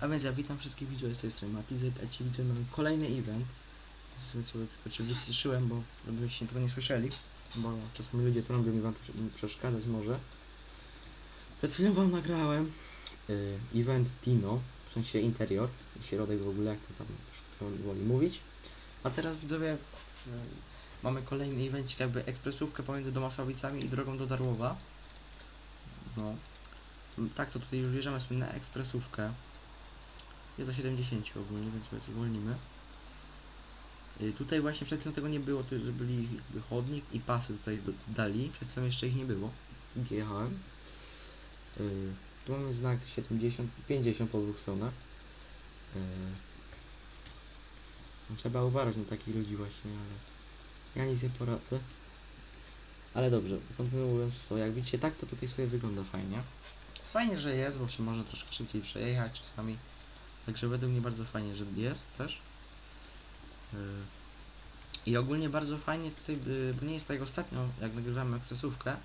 A więc ja witam wszystkich widzów z tej strony Matizek, a ci widzę mamy kolejny event. Sobie to oczywiście wyciszyłem, bo żebyście tego nie słyszeli, bo czasami ludzie to robią mi wam przeszkadzać może. Przed chwilą wam nagrałem y, event Tino, w sensie interior, środek w ogóle, jak to tam już woli mówić. A teraz widzowie, y, mamy kolejny evencik, jakby ekspresówkę pomiędzy Domasławicami i drogą do Darłowa. No. Tak, to tutaj już wjeżdżamy sobie na ekspresówkę. Jest do 70 ogólnie, więc sobie zwolnimy. Y, Tutaj właśnie przed chwilą tego nie było, tu jakby chodnik i pasy tutaj dali. Przed chwilą jeszcze ich nie było. Gdzie jechałem? Y, Tu mamy znak 70, 50 po dwóch stronach. Y, no Trzeba uważać na takich ludzi właśnie, ale ja nic nie poradzę. Ale dobrze, kontynuując to, jak widzicie, tak to tutaj sobie wygląda fajnie. Fajnie, że jest, bo się można troszkę szybciej przejechać czasami. Także według mnie bardzo fajnie, że jest też. Yy. I ogólnie bardzo fajnie tutaj, yy, bo nie jest tak jak ostatnio, jak nagrywamy akcesówkę,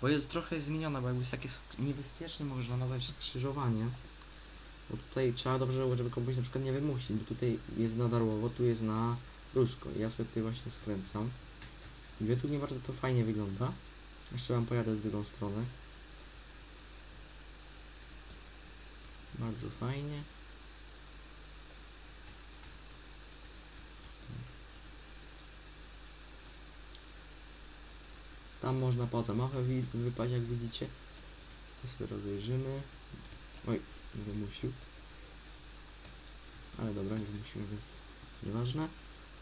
bo jest trochę zmieniona, bo jakby jest takie niebezpieczne, można nazwać skrzyżowanie. Bo tutaj trzeba dobrze, żeby kogoś na przykład nie wymusić, bo tutaj jest na Darłowo, tu jest na Rusko. I ja sobie tutaj właśnie skręcam. I według mnie bardzo to fajnie wygląda. Jeszcze wam pojadę w drugą stronę. Bardzo fajnie. Tam można po zamachę wi- wypaść, jak widzicie. To sobie rozejrzymy. Oj, wymusił. Ale dobra, nie wymusiłem, więc nieważne.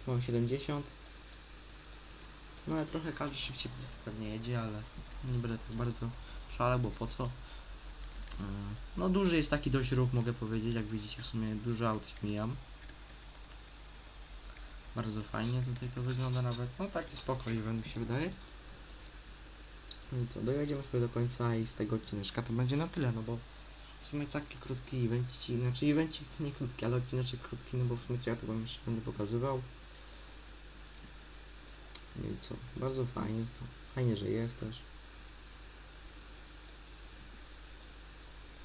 Tu mam 70. No ale trochę każdy szybciej pewnie jedzie, ale nie będę tak bardzo szalał, bo po co? Yy, No duży jest taki dość ruch, mogę powiedzieć, jak widzicie w sumie dużo aut mijam. Bardzo fajnie tutaj to wygląda nawet, no taki spokojny mi się wydaje. No i co, dojedziemy sobie do końca i z tego odcineczka to będzie na tyle, no bo w sumie taki krótki evencik, znaczy evencik nie krótki, ale odcineczek krótki, no bo w sumie co ja tu wam jeszcze będę pokazywał. No i co, bardzo fajnie, to fajnie, że jest też.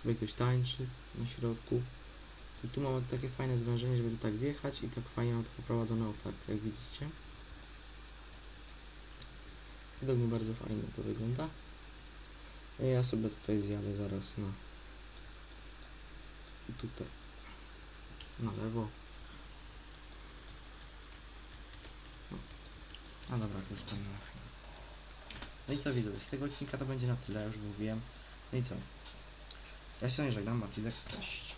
Sobie ktoś tańczy na środku. I tu mamy takie fajne zwężenie, żeby tak zjechać i tak fajnie to poprowadzone o tak, jak widzicie. Według mnie bardzo fajnie to wygląda. Ja sobie tutaj zjadę zaraz na tutaj na lewo. No, dobra, już tam na chwilę. No i co widzowie, z tego odcinka to będzie na tyle, już mówiłem. No i co? Ja się nie żegnam, Matizek, cześć.